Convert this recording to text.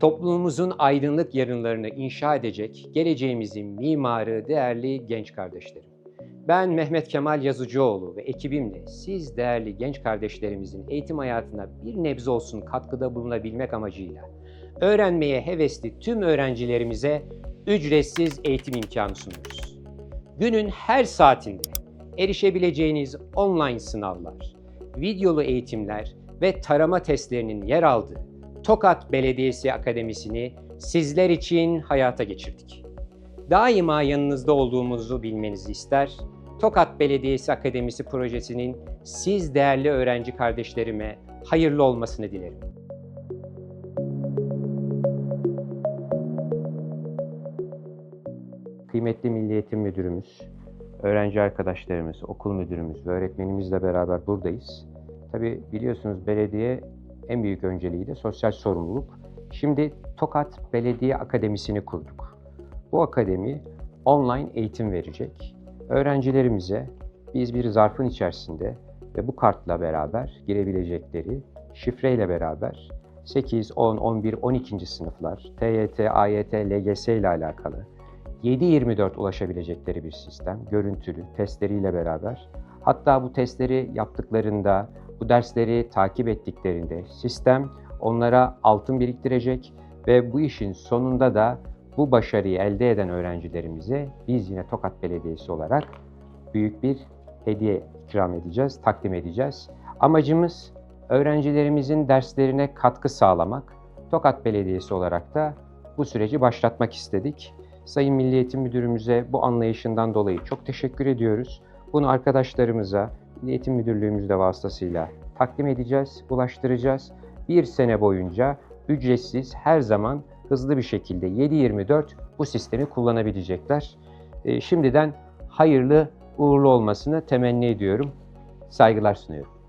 Toplumumuzun aydınlık yarınlarını inşa edecek geleceğimizin mimarı değerli genç kardeşlerim. Ben Mehmet Kemal Yazıcıoğlu ve ekibimle siz değerli genç kardeşlerimizin eğitim hayatına bir nebze olsun katkıda bulunabilmek amacıyla öğrenmeye hevesli tüm öğrencilerimize ücretsiz eğitim imkanı sunuyoruz. Günün her saatinde erişebileceğiniz online sınavlar, videolu eğitimler ve tarama testlerinin yer aldığı Tokat Belediyesi Akademisi'ni sizler için hayata geçirdik. Daima yanınızda olduğumuzu bilmenizi ister, Tokat Belediyesi Akademisi projesinin siz değerli öğrenci kardeşlerime hayırlı olmasını dilerim. Kıymetli Milli Eğitim Müdürümüz, öğrenci arkadaşlarımız, okul müdürümüz ve öğretmenimizle beraber buradayız. Tabi biliyorsunuz belediye en büyük önceliği de sosyal sorumluluk. Şimdi Tokat Belediye Akademisi'ni kurduk. Bu akademi online eğitim verecek. Öğrencilerimize biz bir zarfın içerisinde ve bu kartla beraber girebilecekleri şifreyle beraber 8, 10, 11, 12. sınıflar, TYT, AYT, LGS ile alakalı 7-24 ulaşabilecekleri bir sistem, görüntülü, testleriyle beraber. Hatta bu testleri yaptıklarında, bu dersleri takip ettiklerinde sistem onlara altın biriktirecek ve bu işin sonunda da bu başarıyı elde eden öğrencilerimize biz yine Tokat Belediyesi olarak büyük bir hediye ikram edeceğiz, takdim edeceğiz. Amacımız öğrencilerimizin derslerine katkı sağlamak. Tokat Belediyesi olarak da bu süreci başlatmak istedik. Sayın Milli Eğitim Müdürümüze bu anlayışından dolayı çok teşekkür ediyoruz. Bunu arkadaşlarımıza Milli Eğitim Müdürlüğümüz de vasıtasıyla takdim edeceğiz, ulaştıracağız. Bir sene boyunca ücretsiz her zaman hızlı bir şekilde 7-24 bu sistemi kullanabilecekler. Ee, Şimdiden hayırlı uğurlu olmasını temenni ediyorum. Saygılar sunuyorum.